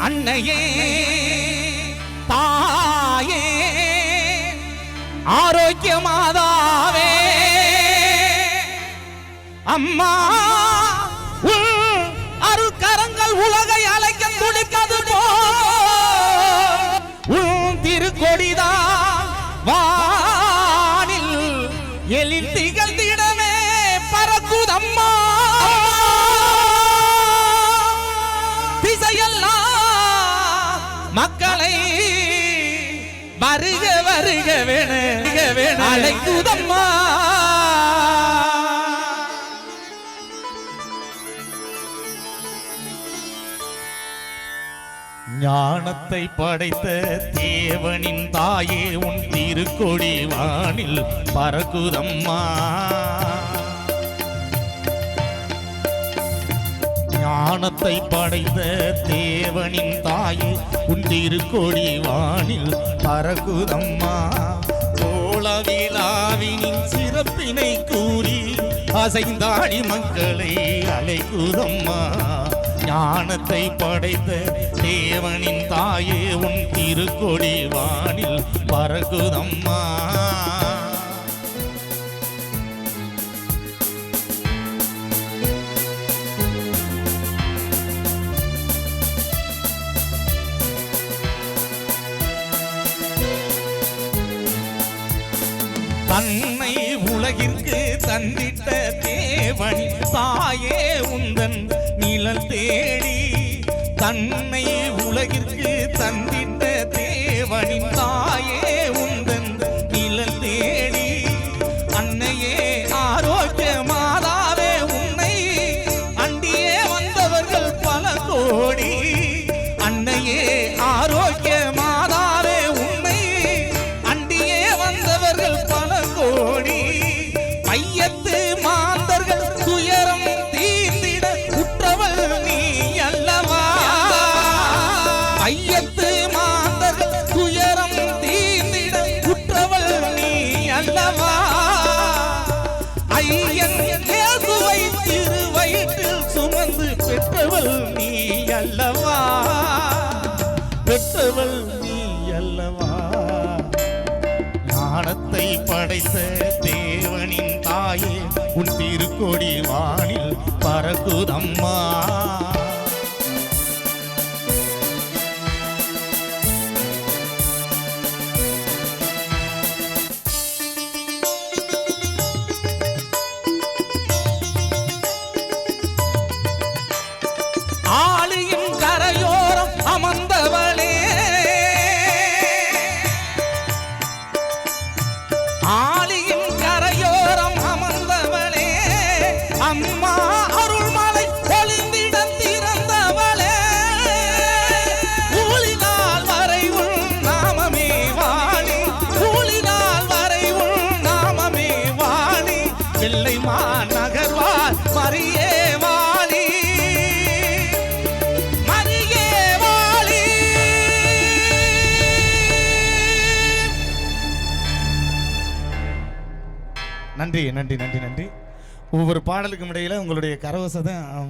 அன்னையே தாயே ஆரோக்கிய மாதாவே அம்மா அருக்கரங்கள் உலகை அழைக்க துடிப்பது போ உன் திருக்கொடிதான் வானில் வருக வருக அழைக்குதம்மா. ஞானத்தை படைத்த தேவனின் தாயே உன் திருக்கொடி வானில் பறக்குதம்மா. ஞானத்தை படைத்த தேவனின் தாயே உன் திருக்கொடி வானில் பறக்குதம்மா கோலவிழாவினின் சிறப்பினை கூறி அசைந்தாடி மக்களை அலைகுதம்மா ஞானத்தை படைத்த தேவனின் தாயே உன் திருக்கொடி வானில் பறகுதம்மா தன்னை உலகிற்கு தந்திட்ட தேவன் தாயே உந்தன் நிழல் தேடி தன்னை உலகிற்கு தந்திட்ட தேவனின் தாயே உந்தன் நிழல் தேடி அன்னையே ஆரோக்கிய மாதாவே உன்னை. அண்டியே வந்தவர்கள் பல கோடி அன்னையே இயேசுவை திருவயிற்றில் சுமந்து பெற்றவள் நீ அல்லவா? பெற்றவள் நீ அல்லவா? ஞானத்தை படைத்த தேவனின் தாயே உன் திருக்கொடி வானில் பறக்குதம்மா. நன்றி நன்றி நன்றி நன்றி. ஒவ்வொரு பாடலுக்கும் இடையில் உங்களுடைய கரவசம்